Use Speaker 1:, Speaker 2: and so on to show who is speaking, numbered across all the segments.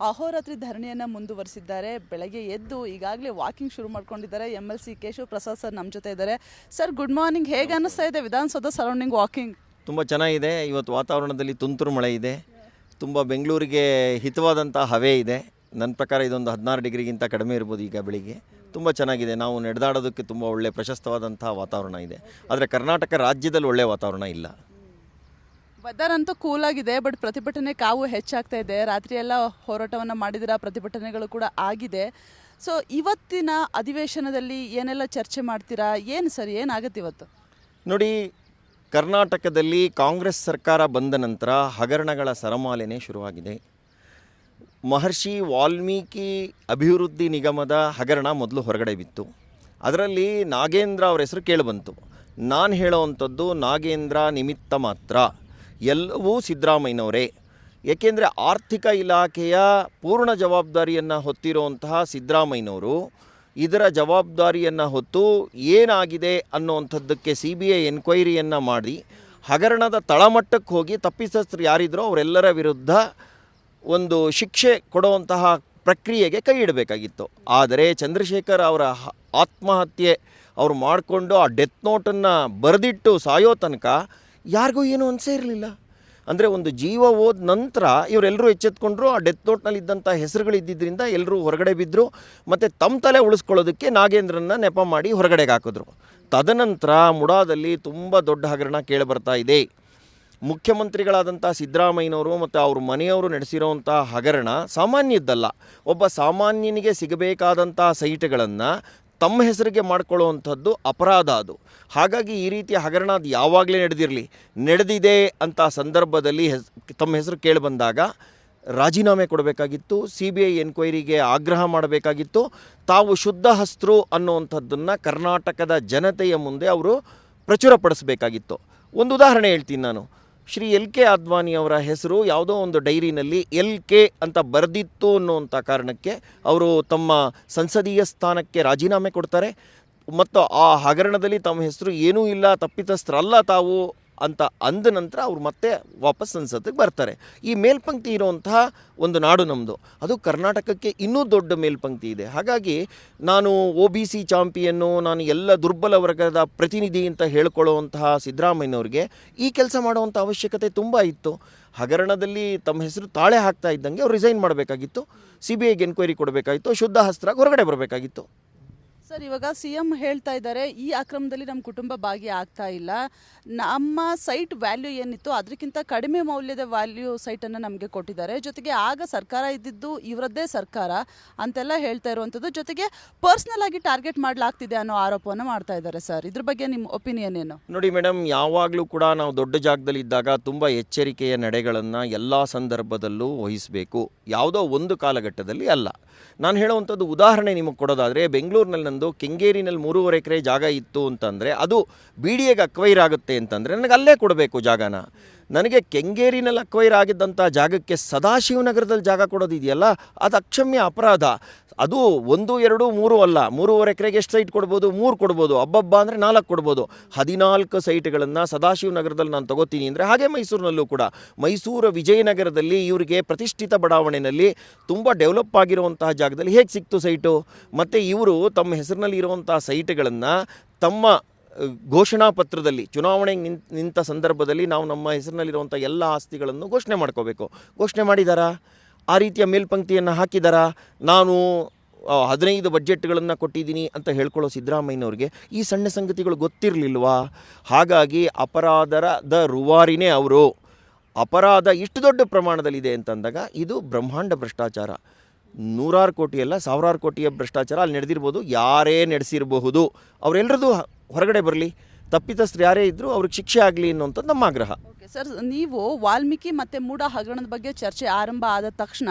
Speaker 1: ಅಹೋರಾತ್ರಿ ಧರಣಿಯನ್ನು ಮುಂದುವರಿಸಿದ್ದಾರೆ. ಬೆಳಗ್ಗೆ ಎದ್ದು ಈಗಾಗಲೇ ವಾಕಿಂಗ್ ಶುರು ಮಾಡ್ಕೊಂಡಿದ್ದಾರೆ. M L C Keshava Prasad sir ನಮ್ಮ ಜೊತೆ ಇದ್ದಾರೆ. ಸರ್ ಗುಡ್ ಮಾರ್ನಿಂಗ್ ಹೇಗೆ ಅನ್ನಿಸ್ತಾ ಇದೆ ವಿಧಾನಸೌಧ ಸರೌಂಡಿಂಗ್ ವಾಕಿಂಗ್
Speaker 2: ತುಂಬ ಚೆನ್ನಾಗಿದೆ. ಇವತ್ತು ವಾತಾವರಣದಲ್ಲಿ ತುಂತುರು ಮಳೆ ಇದೆ. ತುಂಬ ಬೆಂಗಳೂರಿಗೆ ಹಿತವಾದಂಥ ಹವೆ ಇದೆ. ನನ್ನ ಪ್ರಕಾರ ಇದೊಂದು ಹದಿನಾರು ಡಿಗ್ರಿಗಿಂತ ಕಡಿಮೆ ಇರ್ಬೋದು ಈಗ ಬೆಳಿಗ್ಗೆ. ತುಂಬ ಚೆನ್ನಾಗಿದೆ. ನಾವು ನಡೆದಾಡೋದಕ್ಕೆ ತುಂಬ ಒಳ್ಳೆ ಪ್ರಶಸ್ತವಾದಂಥ ವಾತಾವರಣ ಇದೆ. ಆದರೆ ಕರ್ನಾಟಕ ರಾಜ್ಯದಲ್ಲಿ ಒಳ್ಳೆಯ ವಾತಾವರಣ ಇಲ್ಲ.
Speaker 1: ವೆದರ್ ಅಂತೂ ಕೂಲ್ ಆಗಿದೆ ಬಟ್ ಪ್ರತಿಭಟನೆ ಕಾವು ಹೆಚ್ಚಾಗ್ತಾ ಇದೆ. ರಾತ್ರಿ ಎಲ್ಲ ಹೋರಾಟವನ್ನು ಮಾಡಿದಿರ, ಪ್ರತಿಭಟನೆಗಳು ಕೂಡ ಆಗಿದೆ. ಸೊ ಇವತ್ತಿನ ಅಧಿವೇಶನದಲ್ಲಿ ಏನೆಲ್ಲ ಚರ್ಚೆ ಮಾಡ್ತೀರಾ? ಏನು ಸರ್ ಏನಾಗುತ್ತೆ ಇವತ್ತು?
Speaker 2: ನೋಡಿ, ಕರ್ನಾಟಕದಲ್ಲಿ ಕಾಂಗ್ರೆಸ್ ಸರ್ಕಾರ ಬಂದ ನಂತರ ಹಗರಣಗಳ ಸರಮಾಲೆನೆ ಶುರುವಾಗಿದೆ. ಮಹರ್ಷಿ ವಾಲ್ಮೀಕಿ ಅಭಿವೃದ್ಧಿ ನಿಗಮದ ಹಗರಣ ಮೊದಲು ಹೊರಗಡೆ ಬಿತ್ತು. ಅದರಲ್ಲಿ ನಾಗೇಂದ್ರ ಅವರ ಹೆಸರು ಕೇಳಿಬಂತು ನಾನು ಹೇಳೋವಂಥದ್ದು ನಾಗೇಂದ್ರ ನಿಮಿತ್ತ ಮಾತ್ರ. ಎಲ್ಲವೂ ಸಿದ್ದರಾಮಯ್ಯನವರೇ. ಏಕೆಂದರೆ ಆರ್ಥಿಕ ಇಲಾಖೆಯ ಪೂರ್ಣ ಜವಾಬ್ದಾರಿಯನ್ನು ಹೊತ್ತಿರುವಂತಹ ಸಿದ್ದರಾಮಯ್ಯನವರು ಇದರ ಜವಾಬ್ದಾರಿಯನ್ನು ಹೊತ್ತು ಏನಾಗಿದೆ ಅನ್ನುವಂಥದ್ದಕ್ಕೆ ಸಿ ಬಿ ಐ ಎನ್ಕ್ವೈರಿಯನ್ನು ಮಾಡಿ ಹಗರಣದ ತಳಮಟ್ಟಕ್ಕೆ ಹೋಗಿ ತಪ್ಪಿತಸ್ಥರು ಯಾರಿದ್ರೋ ಅವರೆಲ್ಲರ ವಿರುದ್ಧ ಒಂದು ಶಿಕ್ಷೆ ಕೊಡುವಂತಹ ಪ್ರಕ್ರಿಯೆಗೆ ಕೈ ಇಡಬೇಕಾಗಿತ್ತು. ಆದರೆ ಚಂದ್ರಶೇಖರ್ ಅವರ ಆತ್ಮಹತ್ಯೆ ಅವರು ಮಾಡಿಕೊಂಡು ಆ ಡೆತ್ ನೋಟನ್ನು ಬರೆದಿಟ್ಟು ಸಾಯೋ ತನಕ ಯಾರಿಗೂ ಏನೂ ಅನಿಸೇ ಇರಲಿಲ್ಲ. ಅಂದರೆ ಒಂದು ಜೀವ ಹೋದ ನಂತರ ಇವರೆಲ್ಲರೂ ಎಚ್ಚೆತ್ಕೊಂಡ್ರು, ಆ ಡೆತ್ ನೋಟ್ನಲ್ಲಿ ಇದ್ದಂಥ ಹೆಸರುಗಳಿದ್ದಿದ್ದರಿಂದ ಎಲ್ಲರೂ ಹೊರಗಡೆ ಬಿದ್ದರು ಮತ್ತು ತಮ್ಮ ತಲೆ ಉಳಿಸ್ಕೊಳ್ಳೋದಕ್ಕೆ ನಾಗೇಂದ್ರನ್ನ ನೆಪ ಮಾಡಿ ಹೊರಗಡೆಗೆ ಹಾಕಿದ್ರು. ತದನಂತರ ಮುಡಾದಲ್ಲಿ ತುಂಬ ದೊಡ್ಡ ಹಗರಣ ಕೇಳಿಬರ್ತಾ ಇದೆ. ಮುಖ್ಯಮಂತ್ರಿಗಳಾದಂಥ ಸಿದ್ದರಾಮಯ್ಯನವರು ಮತ್ತು ಅವ್ರ ಮನೆಯವರು ನಡೆಸಿರೋವಂಥ ಹಗರಣ ಸಾಮಾನ್ಯದ್ದಲ್ಲ. ಒಬ್ಬ ಸಾಮಾನ್ಯನಿಗೆ ಸಿಗಬೇಕಾದಂಥ ಸೈಟ್ಗಳನ್ನು ತಮ್ಮ ಹೆಸರಿಗೆ ಮಾಡ್ಕೊಳ್ಳುವಂಥದ್ದು ಅಪರಾಧ ಅದು. ಹಾಗಾಗಿ ಈ ರೀತಿಯ ಹಗರಣ ಅದು ಯಾವಾಗಲೇ ನಡೆದಿರಲಿ, ನಡೆದಿದೆ ಅಂತ ಸಂದರ್ಭದಲ್ಲಿ ಹೆಸ್, ತಮ್ಮ ಹೆಸರು ಕೇಳಿ ಬಂದಾಗ ರಾಜೀನಾಮೆ ಕೊಡಬೇಕಾಗಿತ್ತು, ಸಿ ಬಿ ಐ ಎನ್ಕ್ವೈರಿಗೆ ಆಗ್ರಹ ಮಾಡಬೇಕಾಗಿತ್ತು, ತಾವು ಶುದ್ಧ ಹಸ್ತರು ಅನ್ನುವಂಥದ್ದನ್ನು ಕರ್ನಾಟಕದ ಜನತೆಯ ಮುಂದೆ ಅವರು ಪ್ರಚುರಪಡಿಸಬೇಕಾಗಿತ್ತು. ಒಂದು ಉದಾಹರಣೆ ಹೇಳ್ತೀನಿ ನಾನು. ಶ್ರೀ ಎಲ್ ಕೆ ಅದ್ವಾನಿ ಅವರ ಹೆಸರು ಯಾವುದೋ ಒಂದು ಡೈರಿನಲ್ಲಿ ಎಲ್ ಕೆ ಅಂತ ಬರೆದಿತ್ತು ಅನ್ನುವಂಥ ಕಾರಣಕ್ಕೆ ಅವರು ತಮ್ಮ ಸಂಸದೀಯ ಸ್ಥಾನಕ್ಕೆ ರಾಜೀನಾಮೆ ಕೊಡ್ತಾರೆ. ಮತ್ತು ಆ ಹಗರಣದಲ್ಲಿ ತಮ್ಮ ಹೆಸರು ಏನೂ ಇಲ್ಲ, ತಪ್ಪಿತಸ್ಥರಲ್ಲ ತಾವು ಅಂತ ಅಂದ ನಂತರ ಅವ್ರು ಮತ್ತೆ ವಾಪಸ್ ಸಂಸತ್ತಿಗೆ ಬರ್ತಾರೆ. ಈ ಮೇಲ್ಪಂಕ್ತಿ ಇರುವಂತಹ ಒಂದು ನಾಡು ನಮ್ಮದು ಅದು ಕರ್ನಾಟಕಕ್ಕೆ ಇನ್ನೂ ದೊಡ್ಡ ಮೇಲ್ಪಂಕ್ತಿ ಇದೆ. ಹಾಗಾಗಿ ನಾನು ಒ ಬಿ ಸಿ ಚಾಂಪಿಯನ್ನು, ನಾನು ಎಲ್ಲ ದುರ್ಬಲ ವರ್ಗದ ಪ್ರತಿನಿಧಿ ಅಂತ ಹೇಳ್ಕೊಳ್ಳುವಂತಹ ಸಿದ್ದರಾಮಯ್ಯನವ್ರಿಗೆ ಈ ಕೆಲಸ ಮಾಡುವಂಥ ಅವಶ್ಯಕತೆ ತುಂಬ ಇತ್ತು. ಹಗರಣದಲ್ಲಿ ತಮ್ಮ ಹೆಸರು ತಾಳೆ ಹಾಕ್ತಾ ಇದ್ದಂಗೆ ಅವ್ರು ರಿಸೈನ್ ಮಾಡಬೇಕಾಗಿತ್ತು. ಸಿ ಬಿ ಐಗೆ ಎನ್ಕ್ವೈರಿ ಕೊಡಬೇಕಾಗಿತ್ತು. ಶುದ್ಧ ಹಸ್ತ್ರ ಹೊರಗಡೆ ಬರಬೇಕಾಗಿತ್ತು.
Speaker 1: ಸರ್, ಇವಾಗ ಸಿ ಎಂ ಹೇಳ್ತಾ ಇದ್ದಾರೆ, ಈ ಅಕ್ರಮದಲ್ಲಿ ನಮ್ಮ ಕುಟುಂಬ ಭಾಗಿ ಆಗ್ತಾ ಇಲ್ಲ. ನಮ್ಮ ಸೈಟ್ ವ್ಯಾಲ್ಯೂ ಏನಿತ್ತು, ಅದಕ್ಕಿಂತ ಕಡಿಮೆ ಮೌಲ್ಯದ ವ್ಯಾಲ್ಯೂ ಸೈಟನ್ನು ನಮಗೆ ಕೊಟ್ಟಿದ್ದಾರೆ. ಜೊತೆಗೆ ಆಗ ಸರ್ಕಾರ ಇದ್ದಿದ್ದು ಇವರದ್ದೇ ಸರ್ಕಾರ ಅಂತೆಲ್ಲ ಹೇಳ್ತಾ ಇರುವಂಥದ್ದು. ಜೊತೆಗೆ ಪರ್ಸ್ನಲ್ ಆಗಿ ಟಾರ್ಗೆಟ್ ಮಾಡಲಾಗ್ತಿದೆ ಅನ್ನೋ ಆರೋಪವನ್ನು ಮಾಡ್ತಾ ಇದ್ದಾರೆ ಸರ್. ಇದ್ರ ಬಗ್ಗೆ ನಿಮ್ಮ ಒಪಿನಿಯನ್ ಏನು?
Speaker 2: ನೋಡಿ ಮೇಡಮ್, ಯಾವಾಗಲೂ ಕೂಡ ನಾವು ದೊಡ್ಡ ಜಾಗದಲ್ಲಿ ಇದ್ದಾಗ ತುಂಬ ಎಚ್ಚರಿಕೆಯ ನಡೆಗಳನ್ನು ಎಲ್ಲ ಸಂದರ್ಭದಲ್ಲೂ ವಹಿಸಬೇಕು. ಯಾವುದೋ ಒಂದು ಕಾಲಘಟ್ಟದಲ್ಲಿ ಅಲ್ಲ. ನಾನು ಹೇಳುವಂಥದ್ದು ಉದಾಹರಣೆ ನಿಮಗೆ ಕೊಡೋದಾದರೆ, ಬೆಂಗಳೂರಿನಲ್ಲಿ ನಂದು ಕೆಂಗೇರಿನಲ್ಲಿ ಮೂರುವರೆ ಎಕರೆ ಜಾಗ ಇತ್ತು ಅಂತಂದರೆ ಅದು ಬಿ ಡಿ ಎಗೆ ಅಕ್ವೈರ್ ಆಗುತ್ತೆ ಅಂತಂದರೆ ನನಗೆ ಅಲ್ಲೇ ಕೊಡಬೇಕು ಜಾಗನ. ನನಗೆ ಕೆಂಗೇರಿನಲ್ಲಿ ಅಕ್ವೈರ್ ಆಗಿದ್ದಂಥ ಜಾಗಕ್ಕೆ ಸದಾಶಿವನಗರದಲ್ಲಿ ಜಾಗ ಕೊಡೋದಿದೆಯಲ್ಲ ಅದು ಅಕ್ಷಮ್ಯ ಅಪರಾಧ. ಅದು ಒಂದು, ಎರಡು, ಮೂರು ಅಲ್ಲ, ಮೂರುವರೆ ಎಕರೆಗೆ ಎಷ್ಟು ಸೈಟ್ ಕೊಡ್ಬೋದು? ಮೂರು ಕೊಡ್ಬೋದು, ಹಬ್ಬಬ್ಬ ಅಂದರೆ ನಾಲ್ಕು ಕೊಡ್ಬೋದು. ಹದಿನಾಲ್ಕು ಸೈಟ್ಗಳನ್ನು ಸದಾಶಿವನಗರದಲ್ಲಿ ನಾನು ತಗೋತೀನಿ ಅಂದರೆ ಹಾಗೆ ಮೈಸೂರಿನಲ್ಲೂ ಕೂಡ. ಮೈಸೂರು ವಿಜಯನಗರದಲ್ಲಿ ಇವರಿಗೆ ಪ್ರತಿಷ್ಠಿತ ಬಡಾವಣೆಯಲ್ಲಿ ತುಂಬ ಡೆವಲಪ್ ಆಗಿರುವಂತಹ ಜಾಗದಲ್ಲಿ ಹೇಗೆ ಸಿಕ್ತು ಸೈಟು ಮತ್ತು ಇವರು ತಮ್ಮ ಹೆಸರಿನಲ್ಲಿ ಇರುವಂತಹ ಸೈಟ್ಗಳನ್ನು ತಮ್ಮ ಘೋಷಣಾ ಪತ್ರದಲ್ಲಿ ಚುನಾವಣೆಗೆ ನಿಂತ ನಿಂತ ಸಂದರ್ಭದಲ್ಲಿ ನಾವು ನಮ್ಮ ಹೆಸರಿನಲ್ಲಿರುವಂಥ ಎಲ್ಲ ಆಸ್ತಿಗಳನ್ನು ಘೋಷಣೆ ಮಾಡ್ಕೋಬೇಕು. ಘೋಷಣೆ ಮಾಡಿದಾರಾ? ಆ ರೀತಿಯ ಮೇಲ್ಪಂಕ್ತಿಯನ್ನು ಹಾಕಿದಾರಾ? ನಾನು ಹದಿನೈದು ಬಜೆಟ್ಗಳನ್ನು ಕೊಟ್ಟಿದ್ದೀನಿ ಅಂತ ಹೇಳ್ಕೊಳ್ಳೋ ಸಿದ್ದರಾಮಯ್ಯನವ್ರಿಗೆ ಈ ಸಣ್ಣ ಸಂಗತಿಗಳು ಗೊತ್ತಿರಲಿಲ್ವಾ? ಹಾಗಾಗಿ ಅಪರಾಧದ ರುವಾರಿನೇ ಅವರು. ಅಪರಾಧ ಇಷ್ಟು ದೊಡ್ಡ ಪ್ರಮಾಣದಲ್ಲಿದೆ ಅಂತಂದಾಗ ಇದು ಬ್ರಹ್ಮಾಂಡ ಭ್ರಷ್ಟಾಚಾರ. ನೂರಾರು ಕೋಟಿ ಅಲ್ಲ, ಸಾವಿರಾರು ಕೋಟಿಯ ಭ್ರಷ್ಟಾಚಾರ ಅಲ್ಲಿ ನಡೆದಿರ್ಬೋದು, ಯಾರೇ ನಡೆಸಿರಬಹುದು. ಅವರೆಲ್ಲರದು ಹೊರಗಡೆ ಬರಲಿ ತಪ್ಪಿತಸ್ಥರು ಯಾರೇ ಇದ್ದರೂ ಅವ್ರಿಗೆ ಶಿಕ್ಷೆ ಆಗಲಿ ಅನ್ನುವಂಥದ್ದು ನಮ್ಮ ಆಗ್ರಹ.
Speaker 1: ಓಕೆ ಸರ್ ನೀವು ವಾಲ್ಮೀಕಿ ಮತ್ತು ಮೂಡ ಹಗರಣದ ಬಗ್ಗೆ ಚರ್ಚೆ ಆರಂಭ ಆದ ತಕ್ಷಣ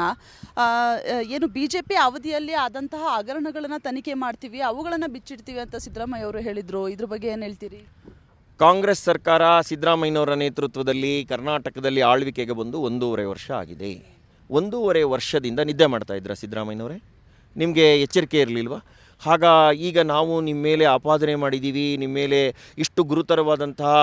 Speaker 1: ಏನು ಬಿ ಜೆ ಪಿ ಅವಧಿಯಲ್ಲಿ ಆದಂತಹ ಹಗರಣಗಳನ್ನು ತನಿಖೆ ಮಾಡ್ತೀವಿ ಅವುಗಳನ್ನು ಬಿಚ್ಚಿಡ್ತೀವಿ ಅಂತ ಸಿದ್ದರಾಮಯ್ಯ ಅವರು ಹೇಳಿದರು. ಇದ್ರ ಬಗ್ಗೆ ಏನು ಹೇಳ್ತೀರಿ?
Speaker 2: ಕಾಂಗ್ರೆಸ್ ಸರ್ಕಾರ ಸಿದ್ದರಾಮಯ್ಯನವರ ನೇತೃತ್ವದಲ್ಲಿ ಕರ್ನಾಟಕದಲ್ಲಿ ಆಳ್ವಿಕೆಗೆ ಬಂದು ಒಂದೂವರೆ ವರ್ಷ ಆಗಿದೆ. ಒಂದೂವರೆ ವರ್ಷದಿಂದ ನಿದ್ದೆ ಮಾಡ್ತಾ ಇದ್ರ ಸಿದ್ದರಾಮಯ್ಯನವರೇ? ನಿಮಗೆ ಎಚ್ಚರಿಕೆ ಇರಲಿಲ್ವಾ? ಆಗ ಈಗ ನಾವು ನಿಮ್ಮ ಮೇಲೆ ಆಪಾದನೆ ಮಾಡಿದ್ದೀವಿ, ನಿಮ್ಮ ಮೇಲೆ ಇಷ್ಟು ಗುರುತರವಾದಂತಹ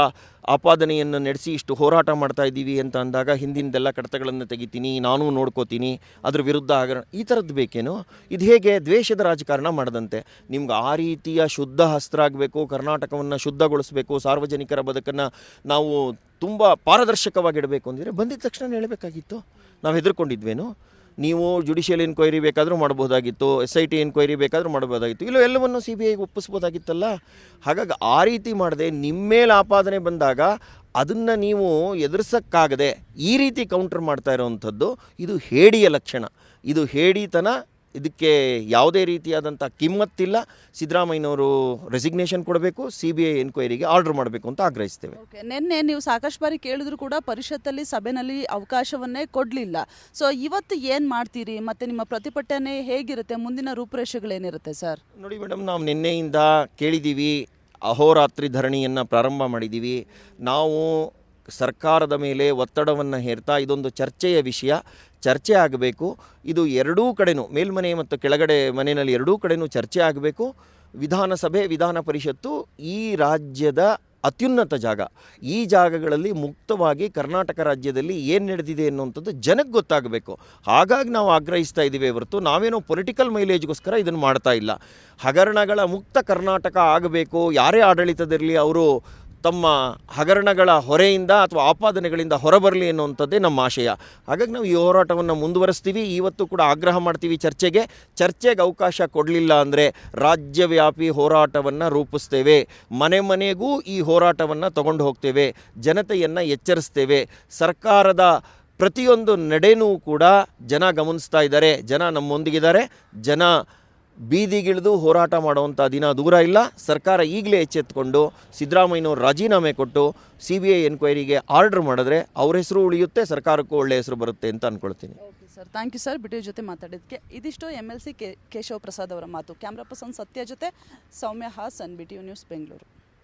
Speaker 2: ಆಪಾದನೆಯನ್ನು ನಡೆಸಿ ಇಷ್ಟು ಹೋರಾಟ ಮಾಡ್ತಾ ಇದ್ದೀವಿ ಅಂತ ಅಂದಾಗ ಹಿಂದಿಂದೆಲ್ಲ ಕಡತಗಳನ್ನು ತೆಗಿತೀನಿ, ನಾನು ನೋಡ್ಕೋತೀನಿ, ಅದ್ರ ವಿರುದ್ಧ ಹಗರಣ ಈ ಥರದ್ದು ಬೇಕೇನು? ಇದು ಹೇಗೆ ದ್ವೇಷದ ರಾಜಕಾರಣ ಮಾಡದಂತೆ? ನಿಮ್ಗೆ ಆ ರೀತಿಯ ಶುದ್ಧ ಹಸ್ತ್ರ ಆಗಬೇಕು, ಕರ್ನಾಟಕವನ್ನು ಶುದ್ಧಗೊಳಿಸಬೇಕು, ಸಾರ್ವಜನಿಕರ ಬದುಕನ್ನು ನಾವು ತುಂಬ ಪಾರದರ್ಶಕವಾಗಿಡಬೇಕು ಅಂದರೆ ಬಂದಿದ್ದ ತಕ್ಷಣ ಹೇಳಬೇಕಾಗಿತ್ತು? ನಾವು ಹೆದರ್ಕೊಂಡಿದ್ವೇನು? ನೀವು ಜುಡಿಷಿಯಲ್ ಎನ್ಕ್ವೈರಿ ಬೇಕಾದರೂ ಮಾಡ್ಬೋದಾಗಿತ್ತು ಎಸ್ ಐ ಟಿ ಎನ್ಕ್ವೈರಿ ಬೇಕಾದರೂ ಮಾಡ್ಬೋದಾಗಿತ್ತು ಇಲ್ಲ ಎಲ್ಲವನ್ನು ಸಿ ಬಿ ಐಗೆ ಒಪ್ಪಿಸ್ಬೋದಾಗಿತ್ತಲ್ಲ? ಹಾಗಾಗಿ ಆ ರೀತಿ ಮಾಡದೆ ನಿಮ್ಮ ಮೇಲೆ ಆಪಾದನೆ ಬಂದಾಗ ಅದನ್ನು ನೀವು ಎದುರಿಸೋಕ್ಕಾಗದೆ ಈ ರೀತಿ ಕೌಂಟರ್ ಮಾಡ್ತಾ ಇರೋವಂಥದ್ದು ಇದು ಹೇಡಿಯ ಲಕ್ಷಣ. ಇದು ಹೇಡಿತನ ಇದಕ್ಕೆ ಯಾವುದೇ ರೀತಿಯಾದಂಥ ಕಿಮ್ಮತ್ತಿಲ್ಲ. ಸಿದ್ದರಾಮಯ್ಯನವರು ರೆಸಿಗ್ನೇಷನ್ ಕೊಡಬೇಕು ಸಿ ಬಿ ಐ ಎನ್ಕ್ವೈರಿಗೆ ಆರ್ಡರ್ ಮಾಡಬೇಕು ಅಂತ ಆಗ್ರಹಿಸ್ತೇವೆ.
Speaker 1: ಓಕೆ ನಿನ್ನೆ ನೀವು ಸಾಕಷ್ಟು ಬಾರಿ ಕೇಳಿದ್ರು ಕೂಡ ಪರಿಷತ್ತಲ್ಲಿ ಸಭೆನಲ್ಲಿ ಅವಕಾಶವನ್ನೇ ಕೊಡಲಿಲ್ಲ. ಸೊ ಇವತ್ತು ಏನು ಮಾಡ್ತೀರಿ? ಮತ್ತು ನಿಮ್ಮ ಪ್ರತಿಭಟನೆ ಹೇಗಿರುತ್ತೆ? ಮುಂದಿನ ರೂಪುರೇಷೆಗಳೇನಿರುತ್ತೆ ಸರ್?
Speaker 2: ನೋಡಿ ಮೇಡಮ್ ನಾವು ನಿನ್ನೆಯಿಂದ ಕೇಳಿದ್ದೀವಿ ಅಹೋರಾತ್ರಿ ಧರಣಿಯನ್ನು ಪ್ರಾರಂಭ ಮಾಡಿದ್ದೀವಿ ನಾವು ಸರ್ಕಾರದ ಮೇಲೆ ಒತ್ತಡವನ್ನು ಹೇರ್ತಾ ಇದೊಂದು ಚರ್ಚೆಯ ವಿಷಯ. ಚರ್ಚೆ ಆಗಬೇಕು. ಇದು ಎರಡೂ ಕಡೆನೂ, ಮೇಲ್ಮನೆ ಮತ್ತು ಕೆಳಗಡೆ ಮನೆಯಲ್ಲಿ ಎರಡೂ ಕಡೆನೂ ಚರ್ಚೆ ಆಗಬೇಕು. ವಿಧಾನಸಭೆ, ವಿಧಾನ ಪರಿಷತ್ತು ಈ ರಾಜ್ಯದ ಅತ್ಯುನ್ನತ ಜಾಗ. ಈ ಜಾಗಗಳಲ್ಲಿ ಮುಕ್ತವಾಗಿ ಕರ್ನಾಟಕ ರಾಜ್ಯದಲ್ಲಿ ಏನು ನಡೆದಿದೆ ಅನ್ನುವಂಥದ್ದು ಜನಕ್ಕೆ ಗೊತ್ತಾಗಬೇಕು. ಹಾಗಾಗಿ ನಾವು ಆಗ್ರಹಿಸ್ತಾ ಇದ್ದೀವಿ ಹೊರತು ನಾವೇನೋ ಪೊಲಿಟಿಕಲ್ ಮೈಲೇಜ್ಗೋಸ್ಕರ ಇದನ್ನು ಮಾಡ್ತಾ ಇಲ್ಲ. ಹಗರಣಗಳ ಮುಕ್ತ ಕರ್ನಾಟಕ ಆಗಬೇಕು. ಯಾರೇ ಆಡಳಿತದಿರಲಿ, ಅವರು ತಮ್ಮ ಹಗರಣಗಳ ಹೊರೆಯಿಂದ ಅಥವಾ ಆಪಾದನೆಗಳಿಂದ ಹೊರಬರಲಿ ಅನ್ನುವಂಥದ್ದೇ ನಮ್ಮ ಆಶಯ. ಹಾಗಾಗಿ ನಾವು ಈ ಹೋರಾಟವನ್ನು ಮುಂದುವರಿಸ್ತೀವಿ. ಇವತ್ತು ಕೂಡ ಆಗ್ರಹ ಮಾಡ್ತೀವಿ ಚರ್ಚೆಗೆ. ಚರ್ಚೆಗೆ ಅವಕಾಶ ಕೊಡಲಿಲ್ಲ ಅಂದರೆ ರಾಜ್ಯವ್ಯಾಪಿ ಹೋರಾಟವನ್ನು ರೂಪಿಸ್ತೇವೆ. ಮನೆ ಮನೆಗೂ ಈ ಹೋರಾಟವನ್ನು ತಗೊಂಡು ಹೋಗ್ತೇವೆ. ಜನತೆಯನ್ನು ಎಚ್ಚರಿಸ್ತೇವೆ. ಸರ್ಕಾರದ ಪ್ರತಿಯೊಂದು ನಡೆನೂ ಕೂಡ ಜನ ಗಮನಿಸ್ತಾ ಇದ್ದಾರೆ. ಜನ ನಮ್ಮೊಂದಿಗಿದ್ದಾರೆ. ಜನ ಬೀದಿಗಿಳಿದು ಹೋರಾಟ ಮಾಡುವಂಥ ದಿನ ದೂರ ಇಲ್ಲ. ಸರ್ಕಾರ ಈಗಲೇ ಎಚ್ಚೆತ್ತುಕೊಂಡು ಸಿದ್ದರಾಮಯ್ಯನವರು ರಾಜೀನಾಮೆ ಕೊಟ್ಟು ಸಿ ಬಿ ಐ ಎನ್ಕ್ವೈರಿಗೆ ಆರ್ಡರ್ ಮಾಡಿದ್ರೆ ಅವ್ರ ಹೆಸರು ಉಳಿಯುತ್ತೆ, ಸರ್ಕಾರಕ್ಕೂ ಒಳ್ಳೆಯ ಹೆಸರು ಬರುತ್ತೆ ಅಂತ ಅಂದ್ಕೊಳ್ತೀನಿ
Speaker 1: ಸರ್ ಥ್ಯಾಂಕ್ ಯು ಸರ್ ಬಿಟ್ಟು ಜೊತೆ ಮಾತಾಡಿದ್ದಕ್ಕೆ ಇದಿಷ್ಟು M L C K Keshava Prasad ಅವರ ಮಾತು. ಕ್ಯಾಮ್ರಾ ಪರ್ಸನ್ ಸತ್ಯ ಜೊತೆ Soumya Hassan B T U news Bengaluru.